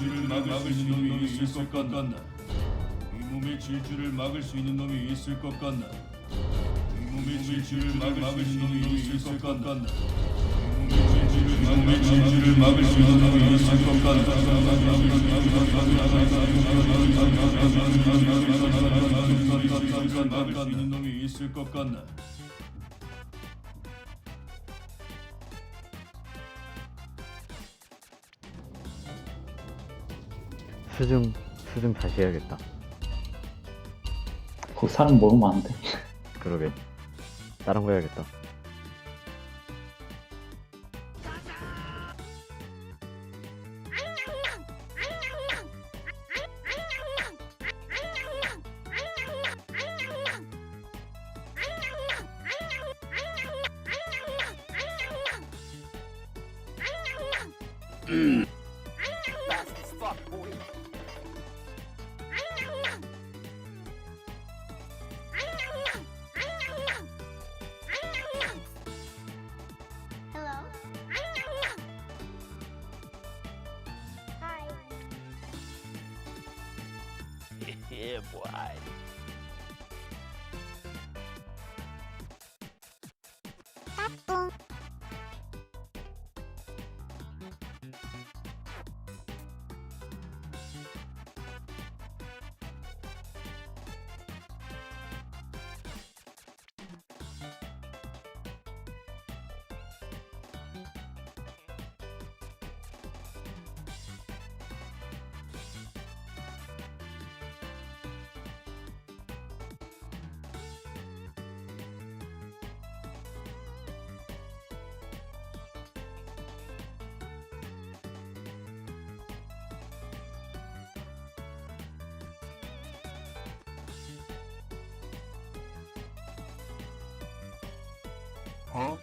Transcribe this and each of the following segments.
질주를 막을 수 있는 놈이 있을 것 같나? 이 몸의 질주를 막을 수 있는 놈이 있을 것 같나? 이 몸의 질주를 막을 수 있는 놈이 있을 것 같나? 이 몸의 질주를 막을 수 있는 놈이 있을 것 같나? 막을 수 있는 놈이 있을 것 같나? 수중 수중 다시 해야겠다. 거기 사람 너무 많은데. 그러게. 다른 거 해야겠다. Hello. yeah, boy. Huh?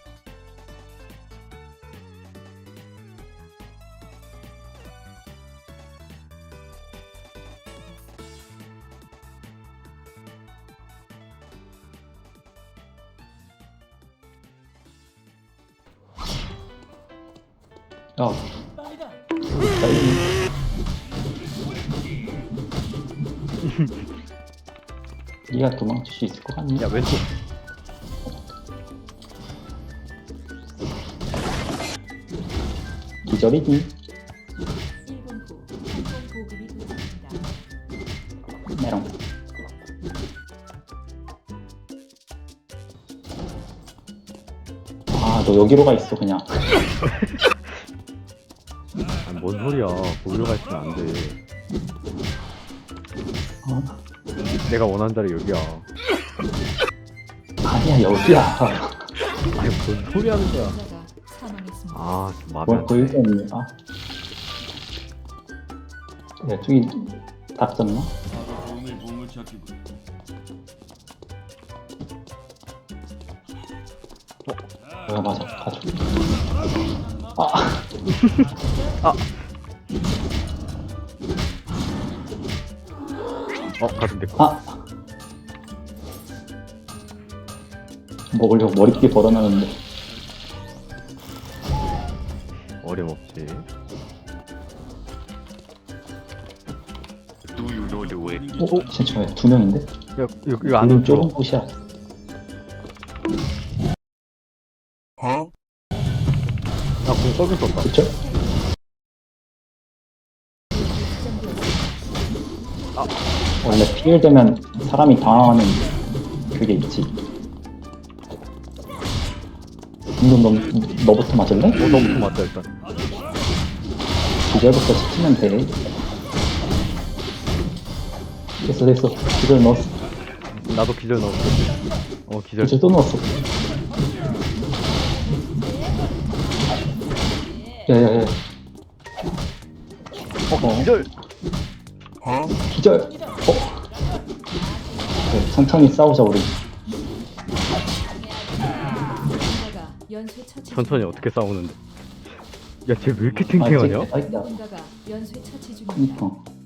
야. 빨리. 네가 도망칠 수 있을 것 같니? 야 왼쪽. 기절이지. 1분 후 항공 보급이 도착합니다. 메롱. 아, 너 여기로 가 있어 그냥. 뭔 소리야? 거기로 가 있으면 안 돼. 어? 내가 원하는 자리 여기야. 아니야 여기야. 아니 뭔 소리 하는 거야? 아, 좀 마음에 뭘안 보일 아. 야 저기 닥쳤나? 바로 도움을 보물 찾기군. 어 맞아 가져. 아. 어, 가슴 내꺼. 아. 먹으려고 머리띠 벌어놨는데. 어림없지. Do you know the way? 어? 진짜 왜? 두 명인데? 야, 이거, 이거 안 줘. 좁은 곳이야. Huh? 아, 공 썩은 쏜다. 그쵸? 원래 피해 되면 사람이 당황하는 그게 있지. 이건 너, 너부터 맞을래? 어, 너부터 맞자 일단. 기절부터 시키면 돼. 됐어, 됐어. 기절 넣었어. 나도 기절 넣었어. 어, 기절. 기절 또 넣었어. 야, 야, 야. 어, 어. 기절. 기절. 어? 그래, 천천히 싸우자 우리. 연쇄 처치 천천히 어떻게 싸우는데? 야, 쟤 왜 이렇게 아, 탱탱하냐? 누군가가 연쇄 처치 중입니다. 그니까.